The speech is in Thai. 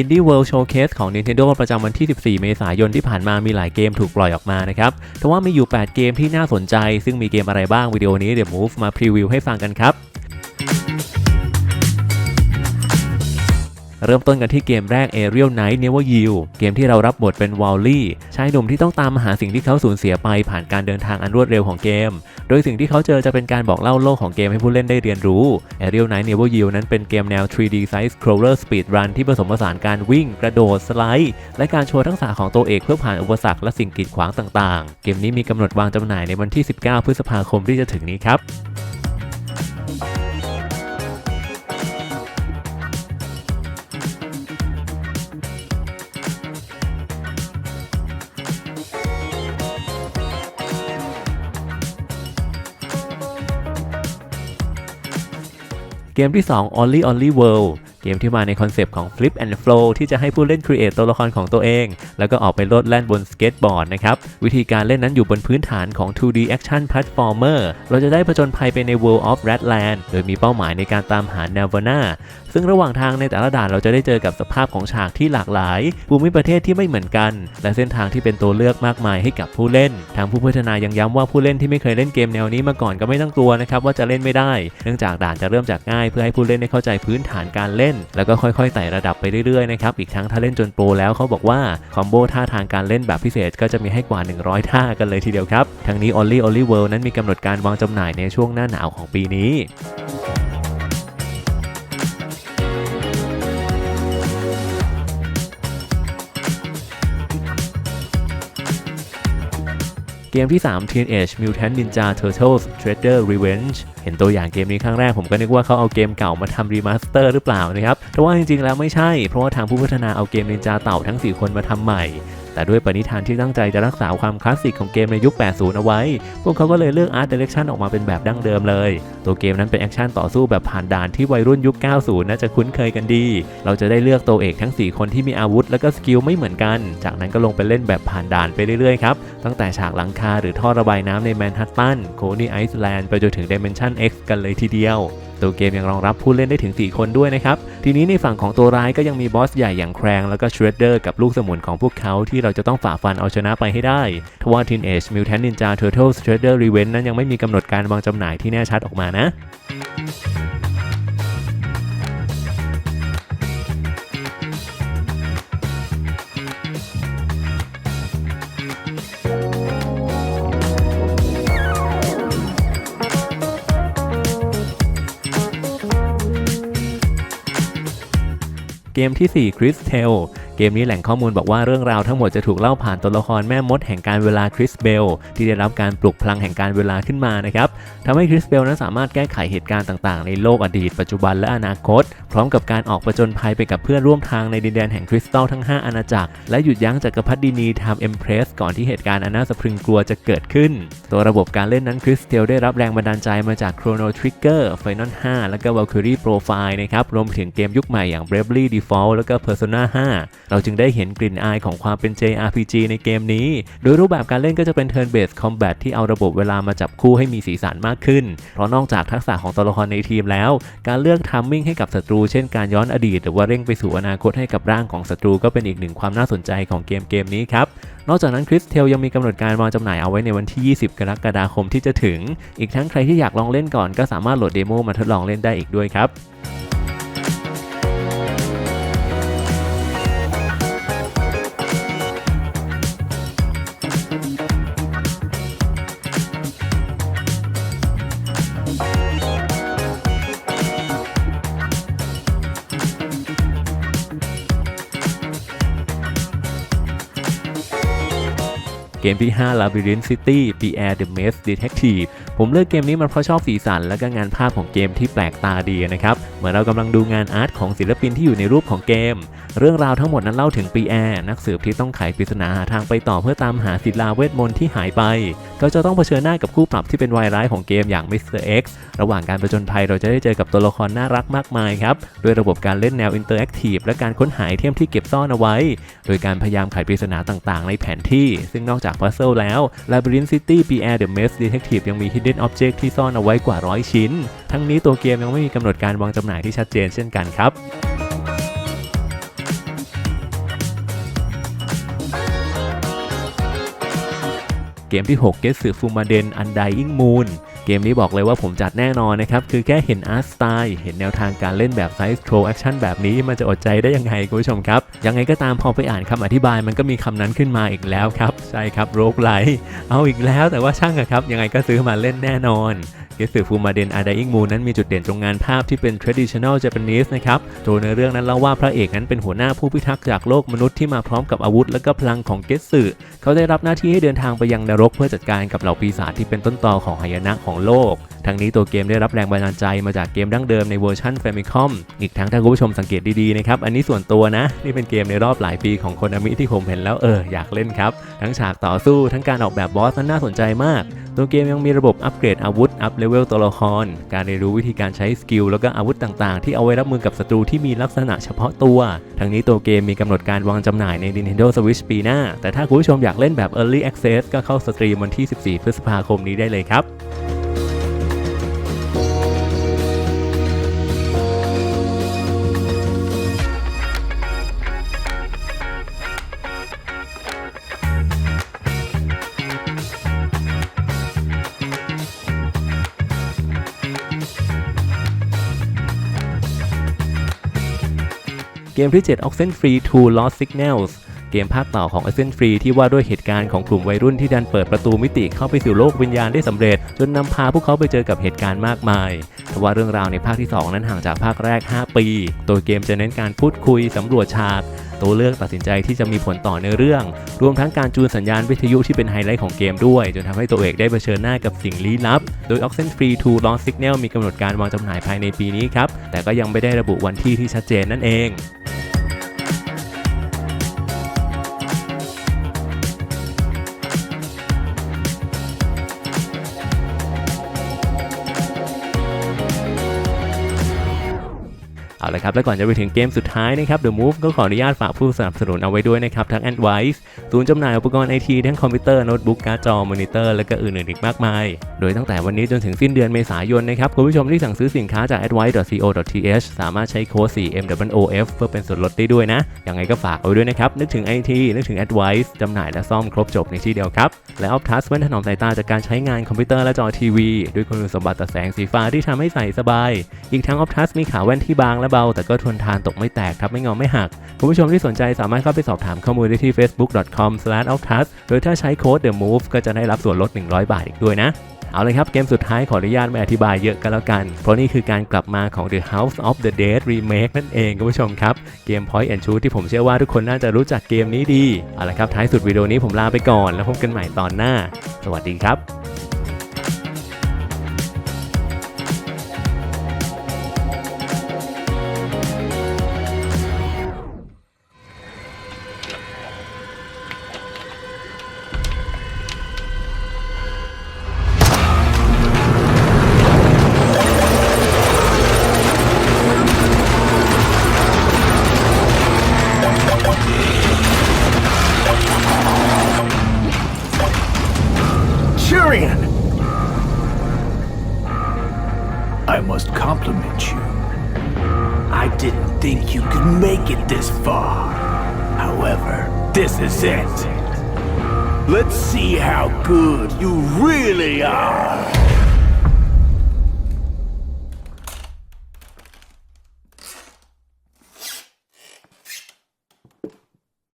Indie World Showcase ของ Nintendo ประจำวันที่ 14 เมษายนที่ผ่านมามีหลายเกมถูกปล่อยออกมานะครับแต่ว่ามีอยู่ 8 เกมที่น่าสนใจ ซึ่งมีเกมอะไรบ้างวิดีโอนี้เดี๋ยว Move มาพรีวิวให้ฟังกันครับ เริ่มต้นกันที่เกมแรก Aerial Knight Never Yield เกมที่เรารับบทเป็นวอลลี่ชายหนุ่มที่ต้องตามหาสิ่งที่เขาสูญเสียไปผ่านการเดินทางอันรวดเร็วของเกม โดยสิ่งที่เขาเจอจะเป็นการบอกเล่าโลกของเกมให้ผู้เล่นได้เรียนรู้ Aerial Knight Never Yield นั้นเป็นเกมแนว 3D Side Scroller Speed Run ที่ผสมผสานการวิ่ง กระโดดสไลด์และการโชว์ทักษะของตัวเอกเพื่อผ่านอุปสรรคและสิ่งกีดขวางต่างๆ เกมนี้มีกำหนดวางจำหน่ายในวันที่ 19 พฤษภาคมที่จะถึงนี้ครับ เกมที่ 2 Only Only World เกมที่มาในคอนเซปต์ของ Flip and Flow ที่จะให้ผู้เล่น create ตัวละครของตัวเอง แล้วก็ออกไปโลดแล่นบนสเก็ตบอร์ดนะครับ วิธีการเล่นนั้นอยู่บนพื้นฐานของ 2D Action Platformer เราจะได้ผจญภัยไปใน World of Ratland โดยมีเป้าหมายในการตามหา Nirvana ซึ่งระหว่างทางในแต่ละด่านเราจะได้เจอกับสภาพของฉากที่หลากหลาย ภูมิประเทศที่ไม่เหมือนกัน และเส้นทางที่เป็นตัวเลือกมากมายให้กับผู้เล่น ทางผู้พัฒนายังย้ำว่าผู้เล่นที่ไม่เคยเล่นเกมแนวนี้มาก่อนก็ไม่ต้องกลัวนะครับว่าจะเล่นไม่ได้ เนื่องจากด่านจะเริ่มจากง่าย เพื่อให้ผู้เล่นได้เข้าใจพื้นฐานการเล่นแล้วก็ค่อยๆไต่ระดับไปเรื่อยๆนะครับอีกทั้งถ้าเล่นจนโปรแล้วเขาบอกว่าคอมโบท่าทางการเล่นแบบพิเศษก็จะมีให้กว่า 100 ท่ากันเลยทีเดียวครับทั้งนี้ Only Only World นั้นมีกำหนดการวางจำหน่ายในช่วงหน้าหนาวของปีนี้เกมที่ 3 Teenage Mutant Ninja Turtles Shredder Revenge เห็นตัวอย่างเกมนี้ครั้งแรกผมก็นึกว่าเขาเอาเกมเก่ามาทำรีมาสเตอร์หรือเปล่านะครับแต่ว่าจริงๆแล้วไม่ใช่ เพราะว่าทางผู้พัฒนาเอาเกมนินจาเต่าทั้ง 4 คนมาทำใหม่แต่ด้วยปณิธานที่ตั้งใจจะรักษาความคลาสสิกของเกมในยุค 80 เอาไว้ พวกเขาก็เลยเลือก Art Direction ออกมาเป็นแบบดั้งเดิมเลย ตัวเกมนั้นเป็นแอคชั่นต่อสู้แบบผ่านด่านที่วัยรุ่นยุค 90 น่าจะคุ้นเคยกันดี เราจะได้เลือกตัวเอกทั้ง 4 คนที่มีอาวุธและก็สกิลไม่เหมือนกัน จากนั้นก็ลงไปเล่นแบบผ่านด่านไปเรื่อยๆครับ ตั้งแต่ฉากหลังคาหรือท่อระบายน้ำในแมนฮัตตัน โคนี่ไอซ์แลนด์ไปจนถึง Dimension X กันเลยทีเดียว ตัวเกมยังรองรับผู้เล่นได้ถึง 4 คนด้วยนะครับ ทีนี้ในฝั่งของตัวร้ายก็ยังมีบอสใหญ่อย่างแครงแล้วก็ช r รดเดอร์กับลูกสมุนของพวกเขาที่เราจะต้องฝ่าฟันเอาชนะไปให้ได้ทว่า Teenage Mutant Ninja Turtles Shredder Revenge นั้นยังไม่มีกำหนดการวางจำหน่ายที่แน่ชัดออกมานะ เกมที่ 4 Crystal เกมนี้แหล่งข้อมูลบอกว่าเรื่องราวทั้งหมดจะถูกเล่าผ่านตัวละครแม่มดแห่งการเวลาคริสเบลที่ได้รับการปลุกพลังแห่งการเวลาขึ้นมานะครับทำให้คริสเบลนั้นสามารถแก้ไขเหตุการณ์ต่างๆ ในโลกอดีต ปัจจุบันและอนาคต พร้อมกับการออกประจนภัยไปกับเพื่อนร่วมทางในดินแดนแห่งคริสตัลทั้ง 5 อาณาจักร และหยุดยั้งจักรพรรดินีไทม์เอ็มเพรสก่อนที่เหตุการณ์อันน่าสะพรึงกลัวจะเกิดขึ้น ตัวระบบการเล่นนั้นคริสเทลได้รับแรงบันดาลใจมาจาก Chrono Trigger Final 5 และก็ Valkyrie Profile นะครับรวมถึงเกมยุคใหม่อย่าง Bravely Default แล้วก็ Persona 5เราจึงได้เห็นกลิ่นอายของความเป็น JRPG ในเกมนี้ โดยรูปแบบการเล่นก็จะเป็น Turn Based Combat ที่เอาระบบเวลามาจับคู่ให้มีสีสันมากขึ้น เพราะนอกจากทักษะของตัวละครในทีมแล้ว การเลือกทัมมิ่งให้กับศัตรูเช่นการย้อนอดีต หรือว่าเร่งไปสู่อนาคตให้กับร่างของศัตรูก็เป็นอีกหนึ่งความน่าสนใจของเกมเกมนี้ครับนอกจากนั้นคริสเทลยังมีกำหนดการวางจำหน่ายเอาไว้ในวันที่ 20 กรกฎาคมที่จะถึง อีกทั้งใครที่อยากลองเล่นก่อนก็สามารถโหลดเดโมมาทดลองเล่นได้อีกด้วยครับ กมที่ 5 Labyrinth City Pierre the Maze Detective ผมเลือกเกมนี้มันเพราะชอบสีสัน และก็งานภาพของเกมที่แปลกตาดีนะครับเหมือนเรากำลังดูงานอาร์ตของศิลปินที่อยู่ในรูปของเกม เรื่องราวทั้งหมดนั้นเล่าถึงปีแอร์นักสืบที่ต้องไขปริศนาหาทางไปต่อเพื่อตามหาศิลาเวทมนต์ที่หายไปก็จะต้องเผชิญหน้ากับคู่ปรับที่เป็นวายร้ายของเกมอย่าง Mr. X ระหว่างการประจนภัยเราจะได้เจอกับตัวละครน่ารักมากมายครับด้วยระบบการเล่นแนวอินเตอร์แอคทีฟและการค้นหาไอเทมที่เก็บซ่อนเอาไว้ โดยการพยายามไขปริศนาต่างๆ ในแผนที่ ซึ่งนอกจากจากพัซเซิลแล้ว Labyrinth City PR The Maze Detective ยังมี Hidden Object ที่ซ่อนเอาไว้กว่าร้อยชิ้น ทั้งนี้ตัวเกมยังไม่มีกำหนดการวางจำหน่ายที่ชัดเจนเช่นกันครับเกมที่ 6 g e t s u Fumaden Undying Moon เกมนี้บอกเลยว่าผมจัดแน่นอนนะครับ คือแค่เห็นอาร์ตสไตล์เห็นแนวทางการเล่นแบบไซส์โ r รแอคชั่นแบบนี้มันจะอดใจได้ยังไงคุณผู้ชมครับ ยังไงก็ตามพอไปอ่านคำอธิบายมันก็มีคำนั้นขึ้นมาอีกแล้วครับ ใช่ครับโรคไลเอาอีกแล้วแต่ว่าช่างอะครับ ยังไงก็ซื้อมาเล่นแน่นอนเกสึฟูมาเดนอาดาอิงมูนั้นมีจุดเด่นตรงงานภาพที่เป็น traditional Japanese นะครับตัวในเรื่องนั้นเล่าว่าพระเอกนั้นเป็นหัวหน้าผู้พิทักษ์จากโลกมนุษย์ที่มาพร้อมกับอาวุธและก็พลังของเกสึเขาได้รับหน้าที่ให้เดินทางไปยังนรกเพื่อจัดการกับเหล่าปีศาจที่เป็นต้นตอของหายนะของโลก ทั้งนี้ตัวเกมได้รับแรงบันดาลใจมาจากเกมดั้งเดิมในเวอร์ชัน Famicom อีกทั้งถ้าคุณผู้ชมสังเกตดีๆนะครับ อันนี้ส่วนตัวนะ นี่เป็นเกมในรอบหลายปีของคนอมิที่ผมเห็นแล้วเอออยากเล่นครับ ทั้งฉากต่อสู้ทั้งการออกแบบบอสนั้นน่าสนใจมาก ตัวเกมยังมีระบบอัปเกรดอาวุธอัพเลเวลตัวละคร การเรียนรู้วิธีการใช้สกิลแล้วก็อาวุธต่างๆ ที่เอาไว้รับมือกับศัตรูที่มีลักษณะเฉพาะตัว ทั้งนี้ตัวเกมมีกำหนดการวางจำหน่ายใน Nintendo Switch ปีหน้า แต่ถ้าคุณผู้ชมอยากเล่นแบบ Early Access ก็เข้าสตรีมวันที่ 14 พฤษภาคมนี้ได้เลยครับ เกมที่ 7 Oxenfree 2 Lost Signals เกมภาคต่อของ Oxenfree ที่ว่าด้วยเหตุการณ์ของกลุ่มวัยรุ่นที่ดันเปิดประตูมิติเข้าไปสู่โลกวิญญาณได้สำเร็จ จนนำพาพวกเขาไปเจอกับเหตุการณ์มากมายแต่ว่าเรื่องราวในภาคที่ 2 นั้นห่างจากภาคแรก 5 ปีโดยเกมจะเน้นการพูดคุยสำรวจฉาก ตัวเลือกตัดสินใจที่จะมีผลต่อในเรื่อง รวมทั้งการจูนสัญญาณวิทยุที่เป็นไฮไลท์ของเกมด้วย จนทำให้ตัวเอกได้เผชิญหน้ากับสิ่งลี้ลับ โดย Oxenfree 2 Lost Signal มีกำหนดการวางจำหน่ายภายในปีนี้ครับแต่ก็ยังไม่ได้ระบุวันที่ที่ชัดเจนนั่นเอง เอาละครับ แล้วก่อนจะไปถึงเกมสุดท้ายนะครับ The Move ก็ขออนุญาตฝากผู้สนับสนุนเอาไว้ด้วยนะครับ ทั้ง Advice ศูนย์จำหน่ายอุปกรณ์ไอทีทั้งคอมพิวเตอร์ โน้ตบุ๊ก การ์ดจอ มอนิเตอร์ และก็อื่นๆอีกมากมาย โดยตั้งแต่วันนี้จนถึงสิ้นเดือนเมษายนนะครับ คุณผู้ชมที่สั่งซื้อสินค้าจาก advice.co.th สามารถใช้โค้ด 4MWOF เพื่อเป็นส่วนลดได้ด้วยนะยังไงก็ฝากเอาไว้ด้วยนะครับนึกถึง IT นึกถึง Advice จำหน่ายและซ่อมครบจบในที่เดียวครับและ Optus เว้นถนอมสายตาจากการใช้งานคอมพิวเตอร์และจอทีวีด้วยคุณสมบัติตัดแสงสีฟ้าที่ทำให้ใส่สบาย อีกทั้ง Optus มีขาแว่นที่บางและเบาแต่ก็ทนทานตกไม่แตกครับไม่งอไม่หัก คุณผู้ชมที่สนใจสามารถเข้าไปสอบถามข้อมูลได้ที่ facebook.com/optus โดยถ้าใช้โค้ด the move ก็จะได้รับส่วนลด 100 บาทอีกด้วยนะเอาเลยครับเกมสุดท้ายขออนุญาตไม่อธิบายเยอะกันแล้วกัน เพราะนี่คือการกลับมาของ The House of the Dead Remake นั่นเองคุณผู้ชมครับ เกม Point and Shoot ที่ผมเชื่อว่าทุกคนน่าจะรู้จักเกมนี้ดี เอาละครับท้ายสุดวิดีโอนี้ผมลาไปก่อน แล้วพบกันใหม่ตอนหน้า สวัสดีครับ this far. However, this is it. Let's see how good you really are.